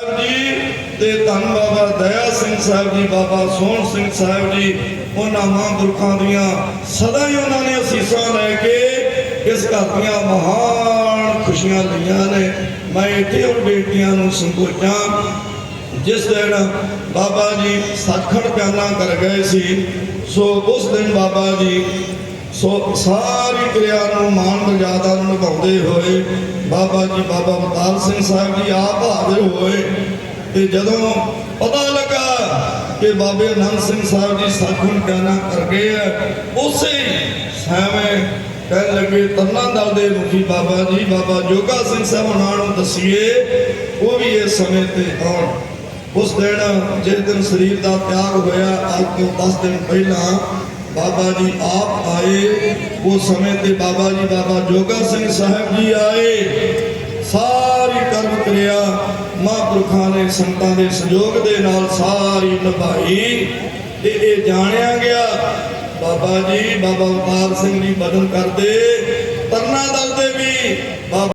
ਜੀ ਤੇ ਧੰਨ ਬਾਬਾ ਦਇਆ ਸਿੰਘ ਸਾਹਿਬ ਜੀ, ਬਾਬਾ ਸੋਹਣ ਸਿੰਘ ਸਾਹਿਬ ਜੀ, ਉਹਨਾਂ ਮਹਾਂਪੁਰਖਾਂ ਦੀਆਂ ਸਦਾ ਹੀ ਉਹਨਾਂ ਨੇ ਅਸੀਸਾਂ ਲੈ ਕੇ ਇਸ ਘਰ ਦੀਆਂ ਮਹਾਨ ਖੁਸ਼ੀਆਂ ਲਈਆਂ ਨੇ। ਮੈਂ ਇੱਥੇ ਉਹ ਬੇਟੀਆਂ ਨੂੰ ਸੰਬੋਧਾਂ ਜਿਸ ਦਿਨ ਬਾਬਾ ਜੀ ਸੱਖਣ ਪਿਆਨਾ ਕਰ ਗਏ ਸੀ, ਸੋ ਉਸ ਦਿਨ ਬਾਬਾ ਜੀ ਸੋ ਸਾਰੀ ਕਿਰਿਆ ਨੂੰ ਮਾਣ ਮਰਜ਼ਾਦਾ ਨੂੰ ਨਿਭਾਉਂਦੇ ਹੋਏ ਬਾਬਾ ਜੀ, ਬਾਬਾ ਅਵਤਾਰ ਸਿੰਘ ਸਾਹਿਬ ਜੀ ਆਪ ਹਾਜ਼ਰ ਹੋਏ ਤੇ ਜਦੋਂ ਪਤਾ ਲੱਗਾ ਕਿ ਬਾਬੇ ਅਨੰਦ ਸਿੰਘ ਸਾਹਿਬ ਜੀ ਸੱਖਣ ਪਿਆਨਾ ਕਰ ਗਏ ਆ, ਉਸੇ ਸਮੇਂ ਕਹਿਣ ਲੱਗੇ ਤਰਨਾ ਦਲ ਦੇ ਮੁਖੀ ਬਾਬਾ ਜੀ, ਬਾਬਾ ਜੋਗਾ ਸਿੰਘ ਸਾਹਿਬ ਉਹਨਾਂ ਨੂੰ ਦਸੀਏ, ਉਹ ਵੀ ਇਸ ਸਮੇਂ ਤੇ ਆਉਣ। ਉਸ ਦਿਨ, ਜਿਸ ਦਿਨ ਸਰੀਰ ਦਾ ਤਿਆਗ ਹੋਇਆ, ਅੱਜ ਤੋਂ 10 ਦਿਨ ਪਹਿਲਾਂ ਬਾਬਾ ਜੀ ਆਪ ਆਏ ਉਸ ਸਮੇਂ ਤੇ ਬਾਬਾ ਜੀ, ਬਾਬਾ ਜੋਗਾ ਸਿੰਘ ਸਾਹਿਬ ਜੀ ਆਏ। ਸਾਰੀ ਕਰਮ ਕਿਰਿਆ ਮਹਾਂਪੁਰਖਾਂ ਨੇ ਸੰਤਾਂ ਦੇ ਸਹਿਯੋਗ ਦੇ ਨਾਲ ਸਾਰੀ ਨਿਭਾਈ। ਤੇ ਇਹ ਜਾਣਿਆ ਗਿਆ, ਬਾਬਾ ਜੀ, ਬਾਬਾ ਅਵਤਾਰ ਸਿੰਘ ਜੀ ਬਦਨ ਕਰਦੇ।